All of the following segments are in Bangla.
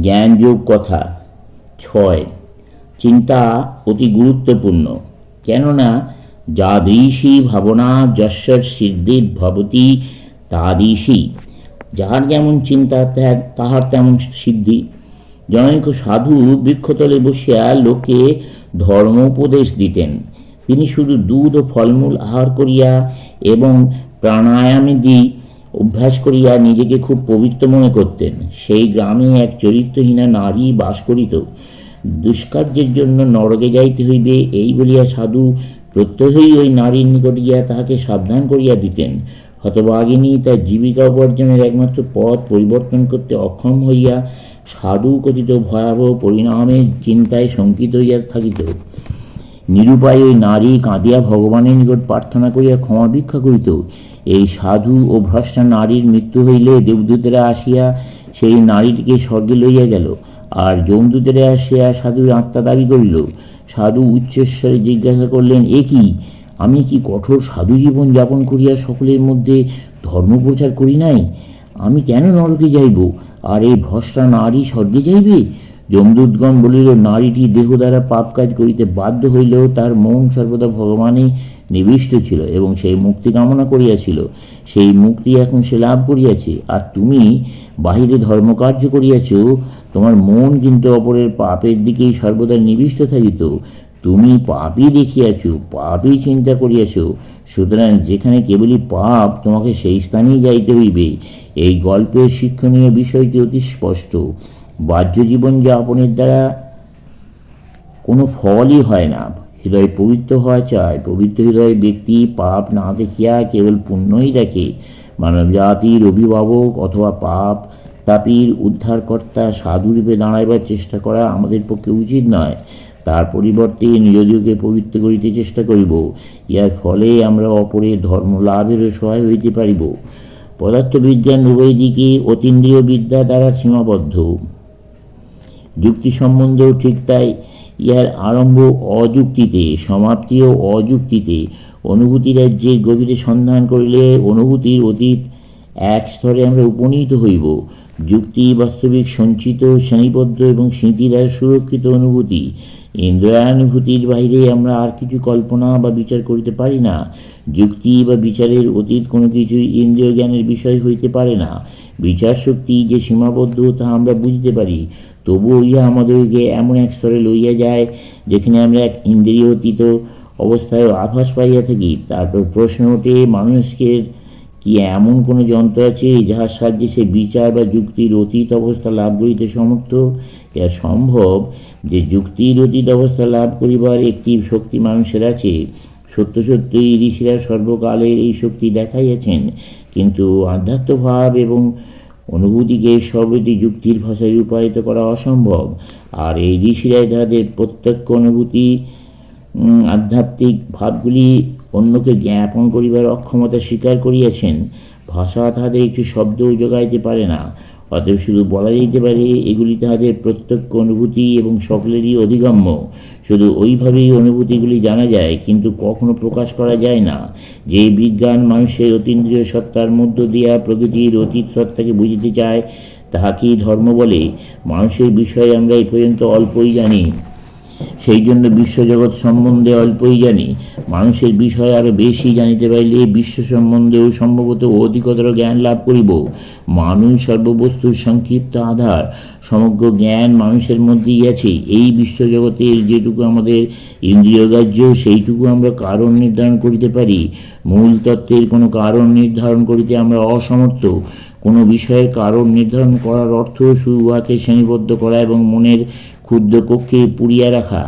জ্ঞানযোগ কথা। ছয়, চিন্তা অতি গুরুত্বপূর্ণ। কেননা, যাদৃশী ভাবনা যশ্বর সিদ্ধির ভবতি তাদৃশী। যাহার যেমন চিন্তা, তাহার- তাহার তেমন সিদ্ধি। জনৈক সাধু বৃক্ষতলে বসিয়া লোকে ধর্ম উপদেশ দিতেন। তিনি শুধু দুধ ও ফলমূল আহার করিয়া এবং প্রাণায়ামেদি অভ্যাস করিয়া নিজেকে খুব পবিত্র মনে করতেন। সেই গ্রামে এক চরিত্রহীনা নারী বাস করিত। দুষ্কার্যের জন্য নরকে যাইতে হইবে, এই বলিয়া সাধু প্রত্যহই ওই নারীর নিকট গিয়া তাহাকে সাবধান করিয়া দিতেন। হতভাগিনী তার জীবিকা উপার্জনের একমাত্র পথ পরিবর্তন করতে অক্ষম হইয়া সাধু কথিত ভয়াবহ পরিণামের চিন্তায় শঙ্কিত হইয়া থাকিত। নিরুপায় ওই নারী কাঁদিয়া ভগবানের নিকট প্রার্থনা করিয়া ক্ষমা ভিক্ষা করিত। এই সাধু ও ভ্রষ্টা নারীর মৃত্যু হইলে দেবদূতেরা আসিয়া সেই নারীটিকে স্বর্গে লইয়া গেল। আর যমদূতেরা আসিয়া সাধুর আত্মা দাবি করিল, সাধু উচ্চস্বরে জিজ্ঞাসা করলেন, এ কি? আমি কি কঠোর সাধু জীবন যাপন করিয়া সকলের মধ্যে ধর্ম প্রচার করি নাই? আমি কেন নরকে যাইব? আর এই ভ্রষ্টা নারী স্বর্গে যাইবে? যমদূতগণ বলিল, নারীটি দেহ দ্বারা পাপ কাজ করিতে বাধ্য হইলেও তার মন সর্বদা ভগবানে নিবিষ্ট ছিল এবং সেই মুক্তি কামনা করিয়াছিল। সেই মুক্তি এখন সে লাভ করিয়াছে। আর তুমি বাহিরে ধর্মকার্য করিয়াছ, তোমার মন কিন্তু অপরের পাপের দিকেই সর্বদা নিবিষ্ট থাকিত। তুমি পাপই দেখিয়াছ, পাপই চিন্তা করিয়াছ। সুতরাং যেখানে কেবলই পাপ, তোমাকে সেই স্থানেই যাইতে হইবে। এই গল্পের শিক্ষণীয় বিষয়টি অতি স্পষ্ট। বাহ্য জীবন যাপনের দ্বারা কোনো ফলই হয় না। হৃদয় পবিত্র হওয়া চায় পবিত্র হৃদয় ব্যক্তি পাপ না দেখিয়া কেবল পুণ্যই দেখে। মানব জাতির অভিভাবক অথবা পাপ তাপির উদ্ধারকর্তা সাধুরূপে দাঁড়াইবার চেষ্টা করা আমাদের পক্ষে উচিত নয়। তার পরিবর্তে নিজদিওকে পবিত্র করিতে চেষ্টা করিব। ইহার ফলে আমরা অপরের ধর্ম লাভেরও সহায় হইতে পারিব। পদার্থবিজ্ঞান উভয় দিকে অতীন্দ্রিয় বিদ্যা দ্বারা সীমাবদ্ধ। যুক্তি সম্বন্ধেও ঠিক তাই, ইহার আরম্ভ অযুক্তিতে সমাপ্তিও অযুক্তিতে, অনুভূতি রাজ্যের গভীরে সন্ধান করিলে অনুভূতির অতীত এক স্তরে আমরা উপনীত হইব। যুক্তি বাস্তবিক সঞ্চিত, শ্রেণীবদ্ধ এবং স্মৃতি দ্বারা সুরক্ষিত অনুভূতি ইন্দ্রিয়ানুভূতির বাইরে আমরা আর কিছু কল্পনা বা বিচার করিতে পারি না। যুক্তি বা বিচারের অতীত কোনো কিছুই ইন্দ্রিয় জ্ঞানের বিষয় হইতে পারে না। বিচার শক্তি যে সীমাবদ্ধ তাহা আমরা বুঝতে পারি। তবুও ইহা আমাদেরকে এমন এক স্তরে লইয়া যায়, যেখানে আমরা এক ইন্দ্রিয়তীত অবস্থায় আভাস পাইয়া থাকি। তারপর প্রশ্ন ওঠে মানুষের কি এমন কোনো যন্ত্র আছে, যাহার সাহায্যে সে বিচার বা যুক্তির অতীত অবস্থা লাভ করিতে সমর্থ? ইহা সম্ভব যে যুক্তির অতীত অবস্থা লাভ করিবার একটি শক্তি মানুষের আছে। সত্য সত্যই ঋষিরা সর্বকালের এই শক্তি দেখাইয়াছেন। কিন্তু আধ্যাত্মভাব এবং অনুভূতিকে সর্বদি যুক্তির ভাষায় রূপায়িত করা অসম্ভব। আর এই ঋষিরাই তাদের প্রত্যক্ষ অনুভূতি আধ্যাত্মিক ভাবগুলি অন্যকে জ্ঞাপন করিবার অক্ষমতা স্বীকার করিয়াছেন। ভাষা তাহাদের একটি শব্দও যোগাইতে পারে না। অতএব শুধু বলা যেতে পারে, এগুলি তাহাদের প্রত্যক্ষ অনুভূতি এবং সকলেরই অধিগম্য। শুধু ওইভাবেই অনুভূতিগুলি জানা যায়, কিন্তু কখনো প্রকাশ করা যায় না। যে বিজ্ঞান মানুষের অতীন্দ্রিয় সত্তার মধ্য দিয়া প্রকৃতির অতীত সত্তাকে বুঝিতে চায়, তাহাকেই ধর্ম বলে। মানুষের বিষয়ে আমরা এ পর্যন্ত অল্পই জানি। সেই জন্য বিশ্বজগৎ সম্বন্ধে অল্পই জানি। মানুষের বিষয় আরও বেশি জানিতে পারিলে বিশ্ব সম্বন্ধেও সম্ভবত অধিকতর জ্ঞান লাভ করিব। মানুষ সর্ববস্তুর সংক্ষিপ্ত আধার, সমগ্র জ্ঞান মানুষের মধ্যেই আছে। এই বিশ্বজগতের যেটুকু আমাদের ইন্দ্রিয়গ্রাহ্য সেইটুকু আমরা কারণ নির্ধারণ করিতে পারি। মূল তত্ত্বের কোনো কারণ নির্ধারণ করিতে আমরা অসমর্থ। কোনো বিষয়ের কারণ নির্ধারণ করার অর্থ শুধু উহাকে শ্রেণীবদ্ধ করা এবং মনের ক্ষুদ্র কক্ষে পুড়িয়া রাখা।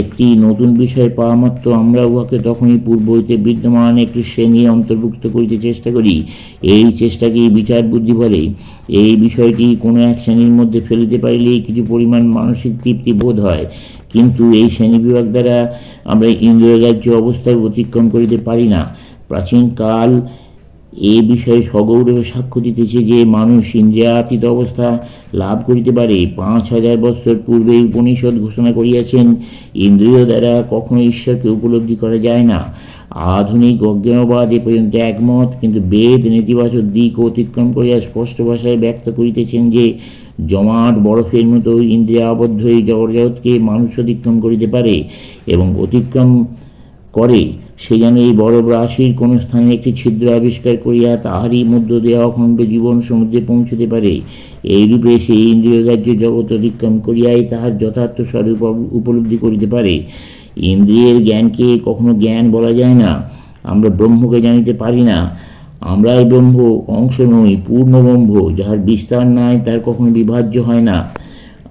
একটি নতুন বিষয় পাওয়া মাত্র আমরা উহাকে তখনই পূর্ব হইতে বিদ্যমান একটি শ্রেণি অন্তর্ভুক্ত করিতে চেষ্টা করি। এই চেষ্টাকেই বিচার বুদ্ধি বলে। এই বিষয়টি কোনো এক শ্রেণির মধ্যে ফেলিতে পারিলেই কিছু পরিমাণ মানসিক তৃপ্তি বোধ হয়। কিন্তু এই শ্রেণীবিভাগ দ্বারা আমরা ইন্দ্রিয়গ্রাহ্য অবস্থার অতিক্রম করিতে পারি না। প্রাচীনকাল এ বিষয়ে সগৌরবে সাক্ষ্য দিতেছে যে মানুষ ইন্দ্রিয়াতীত অবস্থা লাভ করিতে পারে। পাঁচ হাজার বছর পূর্বে উপনিষদ ঘোষণা করিয়াছেন, ইন্দ্রিয় দ্বারা কখনো ঈশ্বরকে উপলব্ধি করা যায় না। আধুনিক অজ্ঞানবাদ এ পর্যন্ত একমত, কিন্তু বেদ নেতিবাচক দিক অতিক্রম করিয়া স্পষ্ট ভাষায় ব্যক্ত করিতেছেন যে, জমাট বরফের মতো ইন্দ্রিয় আবদ্ধ এই জগৎকে মানুষ অতিক্রম করিতে পারে এবং অতিক্রম করে। সে যেন এই বরফ রাশির কোন স্থানে একটি ছিদ্র আবিষ্কার করিয়া তাহারই মধ্য দিয়ে অখণ্ড জীবন সমুদ্রে পৌঁছতে পারে। এইরূপে সেই ইন্দ্রিয়গ্রাহ্য জগৎ অতিক্রম করিয়াই তাহার যথার্থ স্বরূপ উপলব্ধি করিতে পারে। ইন্দ্রিয়ের জ্ঞানকে কখনো জ্ঞান বলা যায় না। আমরা ব্রহ্মকে জানিতে পারি না। আমরাই ব্রহ্ম, অংশ নই, পূর্ণ ব্রহ্ম, যাহার বিস্তার নাই তার কখনো বিভাজ্য হয় না।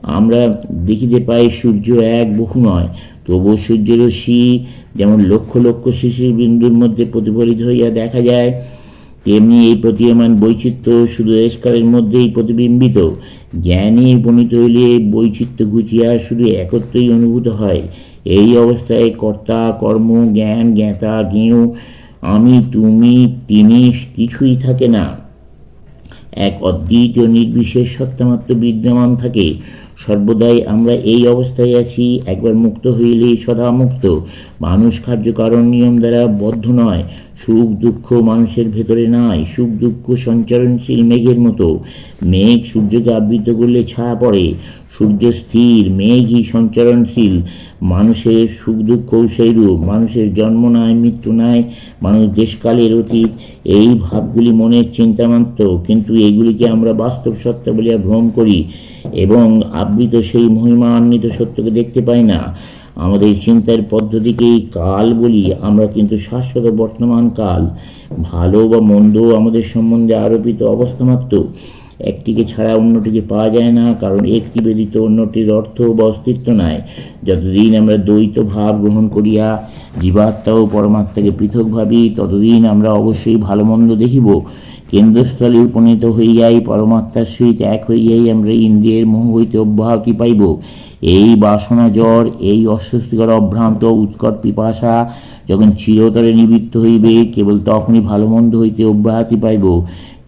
আমরা দেখিতে পাই সূর্য এক বহু নয়, তবুও সূর্যের রশ্মি যেমন লক্ষ লক্ষ শিশির বিন্দুর মধ্যে প্রতিফলিত হইয়া দেখা যায়, তেমনি এই প্রতীয়মান বৈচিত্র্য শুধু এসকালের মধ্যেই প্রতিবিম্বিত। জ্ঞানে উপনীত হইলে বৈচিত্র্য ঘুচিয়া শুধু একত্রই অনুভূত হয়। এই অবস্থায় কর্তা, কর্ম, জ্ঞান, জ্ঞাতা, জ্ঞেয়, আমি, তুমি, তিনি কিছুই থাকে না। এক অদ্বিতীয় নির্বিশেষ সত্যমাত্র বিদ্যমান থাকে। সর্বদাই আমরা এই অবস্থায় আছি, একবার মুক্ত হইলেই সদা মুক্ত। মানুষ কার্যকারণ নিয়ম দ্বারা বদ্ধ নয় সুখ দুঃখ মানুষের ভেতরে নাই, সুখ দুঃখ সঞ্চরণশীল মেঘের মতো। মেঘ সূর্যকে আবৃত করলে ছায়া পড়ে, সূর্য স্থির, মেঘই সঞ্চরণশীল। মানুষের সুখ দুঃখ সেইরূপ, মানুষের জন্ম নাই, মৃত্যু নাই, মানুষ দেশকালের অতীত। এই ভাবগুলি মনের চিন্তামাত্র, কিন্তু এইগুলিকে আমরা বাস্তব সত্য বলিয়া ভ্রম করি এবং আবৃত সেই মহিমান্বিত সত্যকে দেখতে পাই না। আমাদের চিন্তার পদ্ধতিকেই কাল বলি, আমরা কিন্তু শাশ্বত বর্তমান কাল। ভালো বা মন্দ আমাদের সম্বন্ধে আরোপিত অবস্থা মাত্র। একটিকে ছাড়া অন্যটিকে পাওয়া যায় না, কারণ একটি ব্যতীত অন্যটির অর্থ বা অস্তিত্ব নাই। যতদিন আমরা দ্বৈত ভাব গ্রহণ করিয়া জীবাত্মা ও পরমাত্মাকে পৃথক ভাবি, ততদিন আমরা অবশ্যই ভালো মন্দ দেখিব। কেন্দ্রস্থলে উপনীত হইয়াই পরমাত্মার সহিত এক হইয়াই আমরা ইন্দ্রিয়ের মোহ হইতে অব্যাহতি পাইব। এই বাসনা জ্বর, এই অস্বস্তিকর অভ্রান্ত উৎকট পিপাসা যখন চিরতরে নিবৃত্ত হইবে, কেবল তখনই ভালো মন্দ হইতে অব্যাহতি পাইব।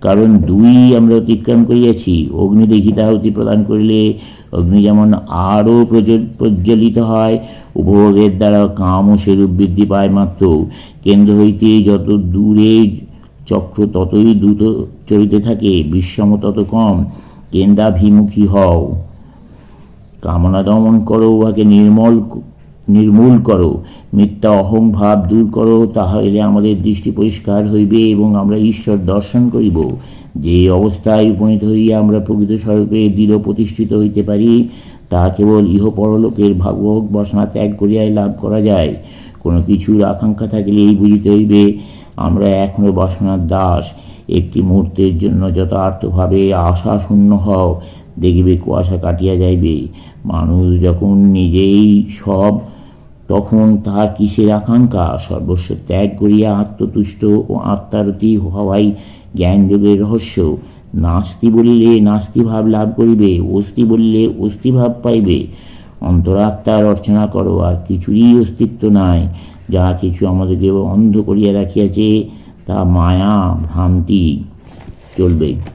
কারণ দুই আমরা অতিক্রম করিয়াছি। অগ্নি দেখিতাহুতি প্রদান করিলে অগ্নি যেমন আরও প্রজ্বল- প্রজ্বলিত হয়, উপভোগের দ্বারা কামও সেরূপ বৃদ্ধি পায় মাত্র। কেন্দ্র হইতে যত দূরে চক্র ততই দ্রুত চলিতে থাকে, বিশ্বম তত কম, কেন্দ্রাভিমুখী হও। কামনা দমন করো, উহাকে নির্মল নির্মূল করো। মিথ্যা অহংভাব দূর করো, তাহলে আমাদের দৃষ্টি পরিষ্কার হইবে এবং আমরা ঈশ্বর দর্শন করিব। যে অবস্থায় উপনীত হইয়া আমরা প্রকৃত স্বরূপে দৃঢ় প্রতিষ্ঠিত হইতে পারি, তা কেবল ইহ পরলোকের ভাগবত বাসনা ত্যাগ করিয়াই লাভ করা যায়। কোনো কিছুর আকাঙ্ক্ষা থাকিলেই বুঝিতে হইবে, আমরা এখনও বাসনার দাস। একটি মুহূর্তের জন্য যথার্থভাবে আশা শূন্য হও। দেখিবে কুয়াশা কাটিয়া যাইবে। মানুষ যখন নিজেই সব, তখন তাহার কিসের আকাঙ্ক্ষা? সর্বস্ব ত্যাগ করিয়া আত্মতুষ্ট ও আত্মারতি হওয়াই জ্ঞানযোগের রহস্য। নাস্তি বলিলে নাস্তি ভাব লাভ করিবে, অস্তি বলিলে অস্তি ভাব পাইবে। অন্তরাত্মার অর্চনা করো, আর কিছুরই অস্তিত্ব নাই। যা কিছু আমাদেরকে অন্ধ করিয়া রাখিয়াছে, তা মায়া, ভ্রান্তি চলবে।